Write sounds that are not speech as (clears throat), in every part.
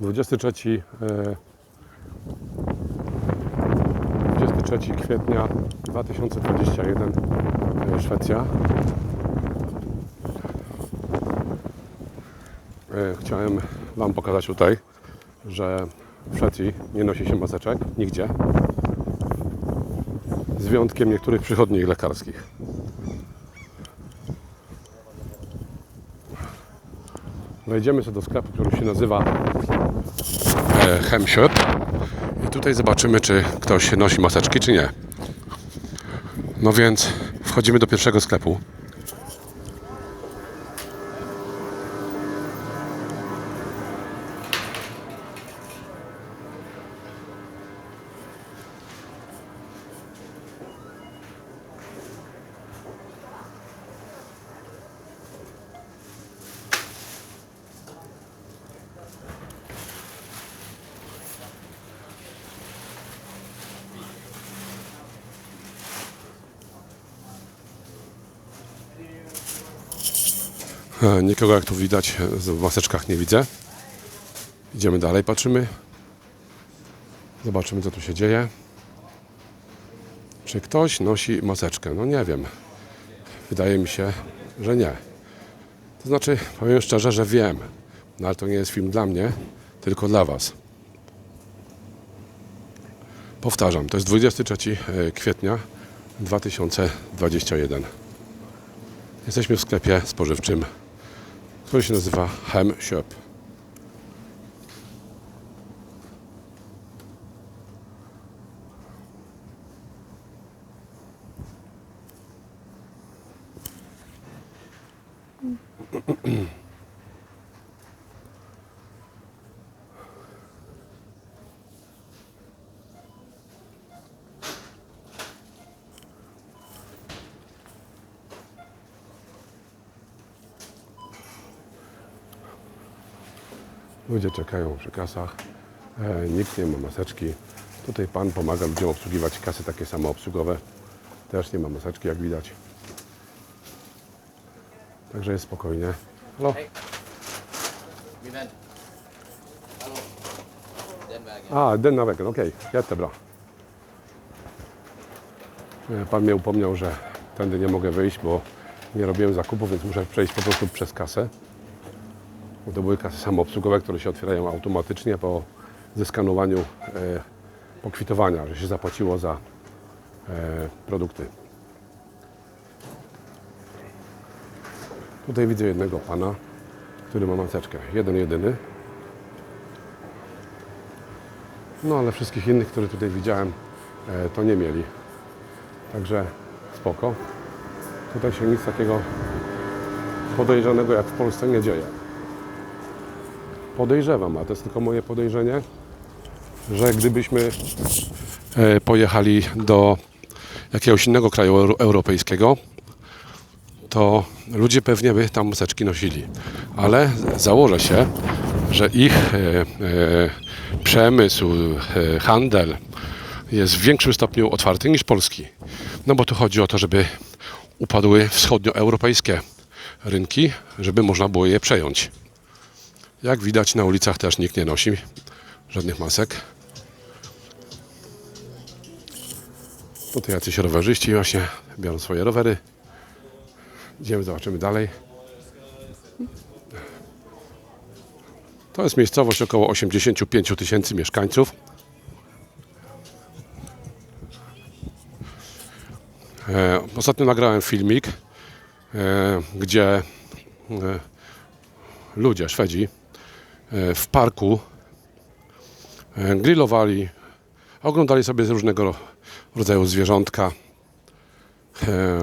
23, e, 23 kwietnia 2021 e, Szwecja. E, Chciałem Wam pokazać tutaj, że w Szwecji nie nosi się maseczek nigdzie. Z wyjątkiem niektórych przychodni lekarskich. Wejdziemy sobie do sklepu, który się nazywa e, Hemshop. I tutaj zobaczymy, czy ktoś nosi maseczki, czy nie. No więc wchodzimy do pierwszego sklepu. Nikogo jak tu widać e, w maseczkach nie widzę. Idziemy dalej, patrzymy. Zobaczymy co tu się dzieje. Czy ktoś nosi maseczkę? No nie wiem. Wydaje mi się, że nie. To znaczy, powiem szczerze, że wiem. No ale to nie jest film dla mnie, tylko dla Was. Powtarzam, to jest 23 kwietnia 2021. Jesteśmy w sklepie spożywczym, który się nazywa Hem Shop. (clears throat) Ludzie czekają przy kasach. E, nikt nie ma maseczki. Tutaj pan pomaga ludziom obsługiwać kasy takie samoobsługowe. Też nie ma maseczki, jak widać. Także jest spokojnie. Halo? Hallå? Den. A, denna vägen, okej. Jättebra. E, Pan mnie upomniał, że tędy nie mogę wyjść, bo nie robiłem zakupów, więc muszę przejść po prostu przez kasę. To były kasy samoobsługowe, które się otwierają automatycznie po zeskanowaniu e, pokwitowania, że się zapłaciło za e, produkty. Tutaj widzę jednego pana, który ma maseczkę. Jeden, jedyny. No ale wszystkich innych, które tutaj widziałem, e, to nie mieli. Także spoko. Tutaj się nic takiego podejrzanego jak w Polsce nie dzieje. Podejrzewam, a to jest tylko moje podejrzenie, że gdybyśmy e, pojechali do jakiegoś innego kraju euro- europejskiego, to ludzie pewnie by tam maseczki nosili. Ale założę się, że ich e, e, przemysł, handel jest w większym stopniu otwarty niż polski. No bo tu chodzi o to, żeby upadły wschodnioeuropejskie rynki, żeby można było je przejąć. Jak widać na ulicach też nikt nie nosi żadnych masek. Tutaj jacyś rowerzyści właśnie biorą swoje rowery. Idziemy, zobaczymy dalej. To jest miejscowość około 85 tysięcy mieszkańców. E, Ostatnio nagrałem filmik, e, gdzie e, ludzie, Szwedzi, w parku e, grillowali, oglądali sobie różnego ro- rodzaju zwierzątka. E,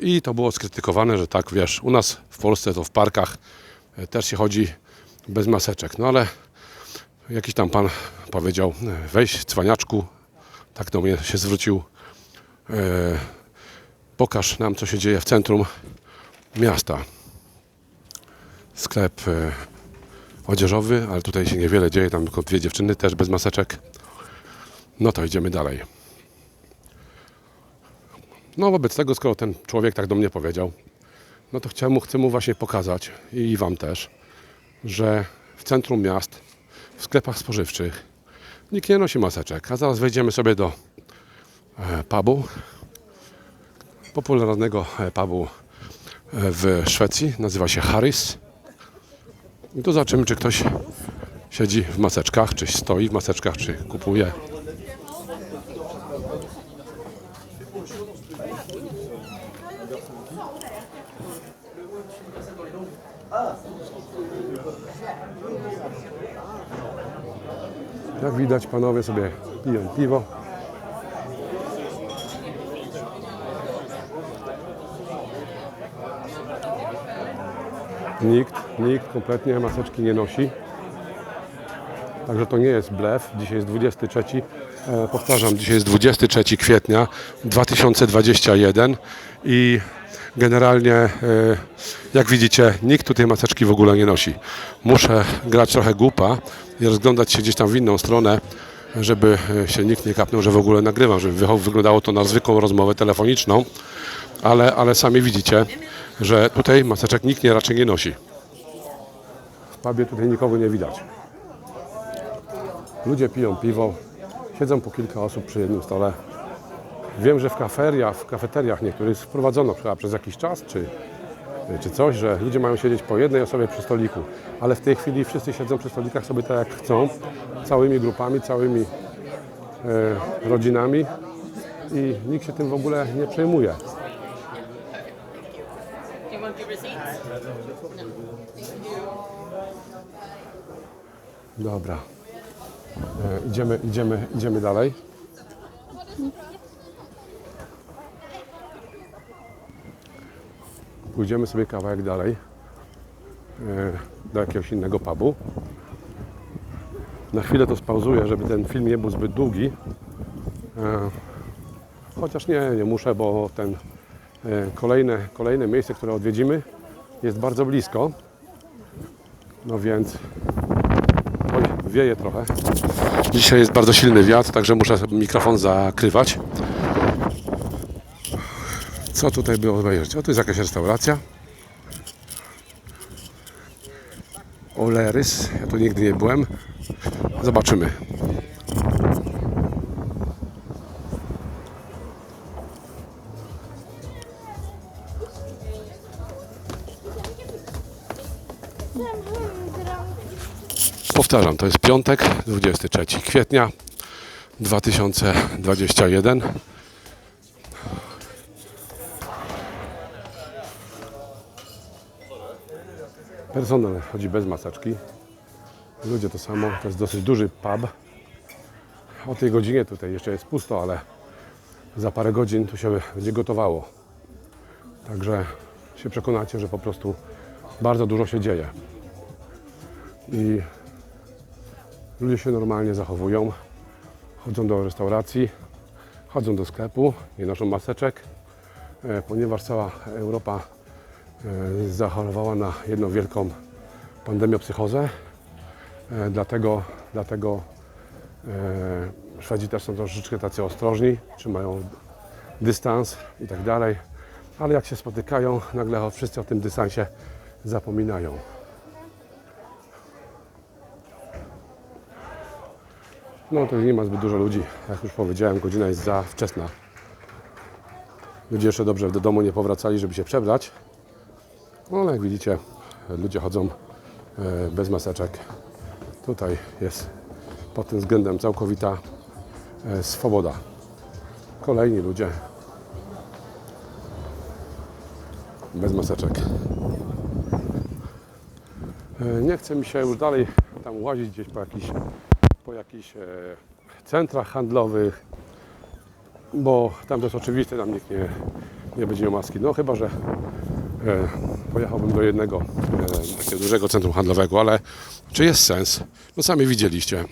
I to było skrytykowane, że tak wiesz, u nas w Polsce to w parkach e, też się chodzi bez maseczek. No ale jakiś tam pan powiedział, e, weź cwaniaczku, tak do mnie się zwrócił, e, pokaż nam co się dzieje w centrum miasta. Sklep e, odzieżowy, ale tutaj się niewiele dzieje, tam tylko dwie dziewczyny też bez maseczek. No to idziemy dalej. No wobec tego, skoro ten człowiek tak do mnie powiedział, no to chciałem mu, chcę mu właśnie pokazać i wam też, że w centrum miast w sklepach spożywczych nikt nie nosi maseczek. A zaraz wejdziemy sobie do e, pubu, popularnego e, pubu e, w Szwecji. Nazywa się Harris. I tu zobaczymy, czy ktoś siedzi w maseczkach, czy stoi w maseczkach, czy kupuje. Jak widać, panowie sobie piją piwo. Nikt, nikt kompletnie maseczki nie nosi. Także to nie jest blef. Dzisiaj jest 23. E, powtarzam, dzisiaj jest 23 kwietnia 2021 i generalnie, e, jak widzicie, nikt tutaj maseczki w ogóle nie nosi. Muszę grać trochę głupa i rozglądać się gdzieś tam w inną stronę, żeby e, się nikt nie kapnął, że w ogóle nagrywam, żeby wy- wyglądało to na zwykłą rozmowę telefoniczną, ale, ale sami widzicie, że tutaj maseczek nikt nie raczej nie nosi. Pubie tutaj nikogo nie widać. Ludzie piją piwo, siedzą po kilka osób przy jednym stole. Wiem, że w kaferiach, w kafeteriach niektórych wprowadzono przez jakiś czas, czy, czy coś, że ludzie mają siedzieć po jednej osobie przy stoliku, ale w tej chwili wszyscy siedzą przy stolikach sobie tak jak chcą, całymi grupami, całymi e, rodzinami i nikt się tym w ogóle nie przejmuje. Do you want the receipts? Dobra. E, idziemy, idziemy, idziemy dalej. Pójdziemy sobie kawałek dalej e, do jakiegoś innego pubu. Na chwilę to spauzuję, żeby ten film nie był zbyt długi. E, chociaż nie, nie muszę, bo ten e, kolejne, kolejne miejsce, które odwiedzimy jest bardzo blisko. No więc wieje trochę. Dzisiaj jest bardzo silny wiatr, także muszę mikrofon zakrywać. Co tutaj było obejrzeć? O, tu jest jakaś restauracja. Olerys. Ja tu nigdy nie byłem. Zobaczymy. Powtarzam, to jest piątek, 23 kwietnia 2021. Personel chodzi bez maseczki. Ludzie to samo, to jest dosyć duży pub. O tej godzinie tutaj jeszcze jest pusto, ale za parę godzin tu się będzie gotowało. Także się przekonacie, że po prostu bardzo dużo się dzieje. I Ludzie się normalnie zachowują, chodzą do restauracji, chodzą do sklepu, nie noszą maseczek, e, ponieważ cała Europa e, zachorowała na jedną wielką pandemiopsychozę. E, Dlatego, dlatego Szwedzi też są troszeczkę tacy ostrożni, trzymają dystans i tak dalej. Ale jak się spotykają, nagle wszyscy o tym dystansie zapominają. No to nie ma zbyt dużo ludzi. Jak już powiedziałem, godzina jest za wczesna. Ludzie jeszcze dobrze do domu nie powracali, żeby się przebrać. No ale jak widzicie, ludzie chodzą e, bez maseczek. Tutaj jest pod tym względem całkowita e, swoboda. Kolejni ludzie bez maseczek. E, Nie chce mi się już dalej tam łazić gdzieś po jakichś po jakichś e, centrach handlowych, bo tam to jest oczywiste, tam nikt nie, nie będzie miał maski. No chyba, że e, pojechałbym do jednego e, takiego dużego centrum handlowego, ale czy jest sens? No sami widzieliście,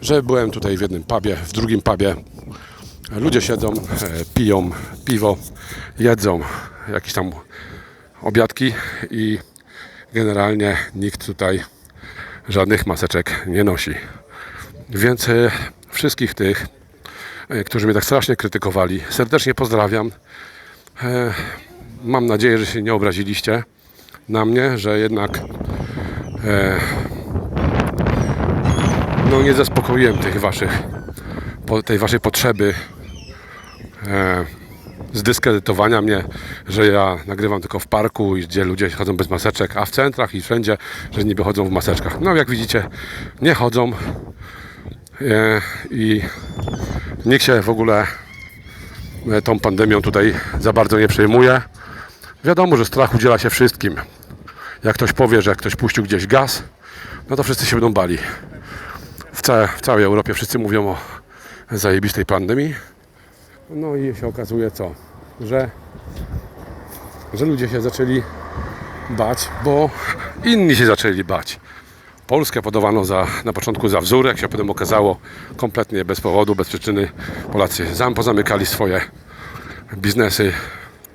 że byłem tutaj w jednym pubie, w drugim pubie. Ludzie siedzą, piją piwo, jedzą jakieś tam obiadki i generalnie nikt tutaj żadnych maseczek nie nosi. Więc e, wszystkich tych, e, którzy mnie tak strasznie krytykowali, serdecznie pozdrawiam. E, Mam nadzieję, że się nie obraziliście na mnie, że jednak no nie zaspokoiłem tych waszych, tej waszej potrzeby zdyskredytowania mnie, że ja nagrywam tylko w parku gdzie ludzie chodzą bez maseczek, a w centrach i wszędzie, że niby chodzą w maseczkach. No jak widzicie, nie chodzą i nikt się w ogóle e, tą pandemią tutaj za bardzo nie przejmuje. Wiadomo, że strach udziela się wszystkim. Jak ktoś powie, że ktoś puścił gdzieś gaz, no to wszyscy się będą bali. W, w całej Europie wszyscy mówią o zajebistej pandemii. No i się okazuje co? Że, że ludzie się zaczęli bać, bo inni się zaczęli bać. Polskę podawano za, na początku za wzór, jak się potem okazało, kompletnie bez powodu, bez przyczyny. Polacy zam pozamykali swoje biznesy,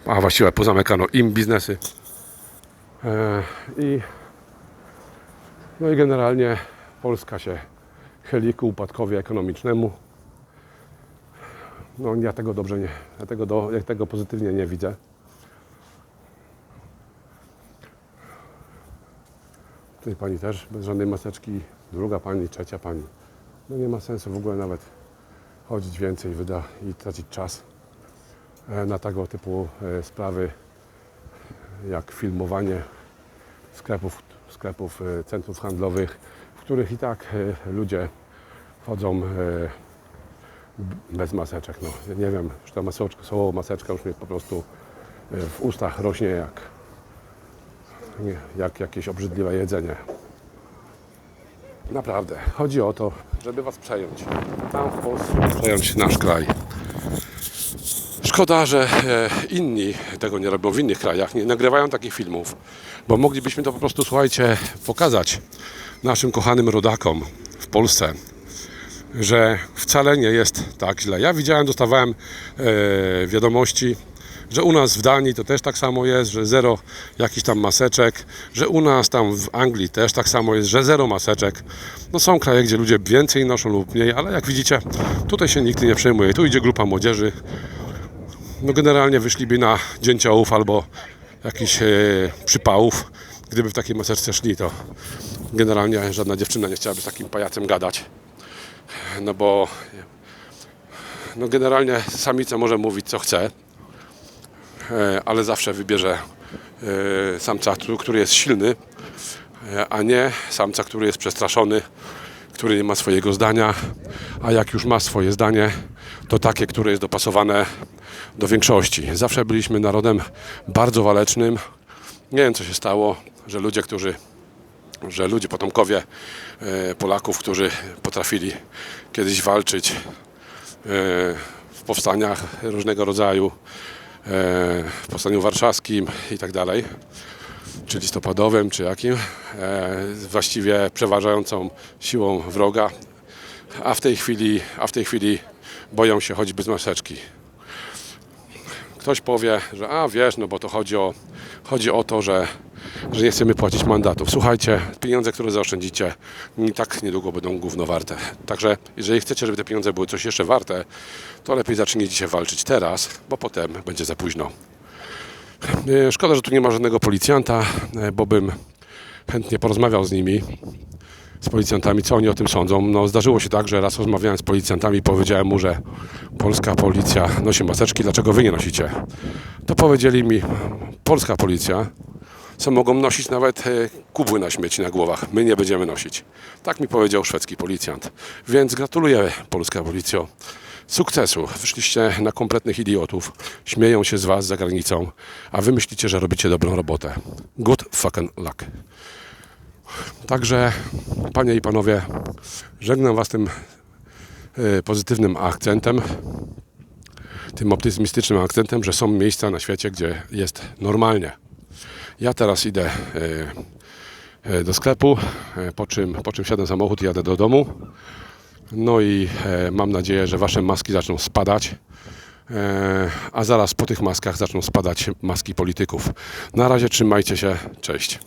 a właściwie pozamykano im biznesy. E, I, no i generalnie Polska się chyli ku upadkowi ekonomicznemu. No ja tego dobrze nie, ja tego, do, ja tego pozytywnie nie widzę. Tutaj pani też bez żadnej maseczki, druga pani, trzecia pani. No nie ma sensu w ogóle nawet chodzić więcej wyda i tracić czas e, na tego typu e, sprawy jak filmowanie sklepów, sklepów e, centrów handlowych, w których i tak ludzie chodzą bez maseczek. No, nie wiem, że ta maseczka, słowo maseczka już mnie po prostu w ustach rośnie jak, jak jakieś obrzydliwe jedzenie. Naprawdę, chodzi o to, żeby Was przejąć. Tam w Polsce przejąć nasz kraj. Szkoda, że e, inni tego nie robią w innych krajach, nie nagrywają takich filmów, bo moglibyśmy to po prostu, słuchajcie, pokazać naszym kochanym rodakom w Polsce, że wcale nie jest tak źle. Ja widziałem, dostawałem e, wiadomości, że u nas w Danii to też tak samo jest, że zero jakichś tam maseczek, że u nas tam w Anglii też tak samo jest, że zero maseczek. No są kraje, gdzie ludzie więcej noszą lub mniej, ale jak widzicie, tutaj się nikt nie przejmuje. Tu idzie grupa młodzieży, no generalnie wyszliby na dzięciołów albo jakichś e, przypałów. Gdyby w takiej maseczce szli, to generalnie żadna dziewczyna nie chciałaby z takim pajacem gadać. No bo no generalnie samica może mówić co chce, ale zawsze wybierze e, samca, który- jest silny, e, a nie samca, który jest przestraszony, który nie ma swojego zdania, a jak już ma swoje zdanie, to takie, które jest dopasowane do większości. Zawsze byliśmy narodem bardzo walecznym. Nie wiem, co się stało, że ludzie, którzy, że ludzie, potomkowie e, Polaków, którzy potrafili kiedyś walczyć e, w powstaniach różnego rodzaju, e, w powstaniu warszawskim i tak dalej, czy listopadowym, czy jakim, e, właściwie przeważającą siłą wroga, a w tej chwili, a w tej chwili boją się chodzić bez maseczki. Ktoś powie, że a wiesz, no bo to chodzi o, chodzi o to, że, że nie chcemy płacić mandatów. Słuchajcie, pieniądze, które zaoszczędzicie, i tak niedługo będą gówno warte. Także jeżeli chcecie, żeby te pieniądze były coś jeszcze warte, to lepiej zacznijcie walczyć teraz, bo potem będzie za późno. E, Szkoda, że tu nie ma żadnego policjanta, e, bo bym chętnie porozmawiał z nimi, z policjantami, co oni o tym sądzą. No, zdarzyło się tak, że raz rozmawiałem z policjantami i powiedziałem mu, że polska policja nosi maseczki, dlaczego wy nie nosicie? To powiedzieli mi, polska policja, co mogą nosić nawet e, kubły na śmieci na głowach. My nie będziemy nosić. Tak mi powiedział szwedzki policjant. Więc gratuluję, polska policjo. Sukcesu. Wyszliście na kompletnych idiotów. Śmieją się z was za granicą, a wy myślicie, że robicie dobrą robotę. Good fucking luck. Także, panie i panowie, żegnam was tym e, pozytywnym akcentem, tym optymistycznym akcentem, że są miejsca na świecie, gdzie jest normalnie. Ja teraz idę e, e, do sklepu, e, po czym, po czym siadam samochód i jadę do domu. No i mam nadzieję, że wasze maski zaczną spadać. A zaraz po tych maskach zaczną spadać maski polityków. Na razie trzymajcie się, cześć.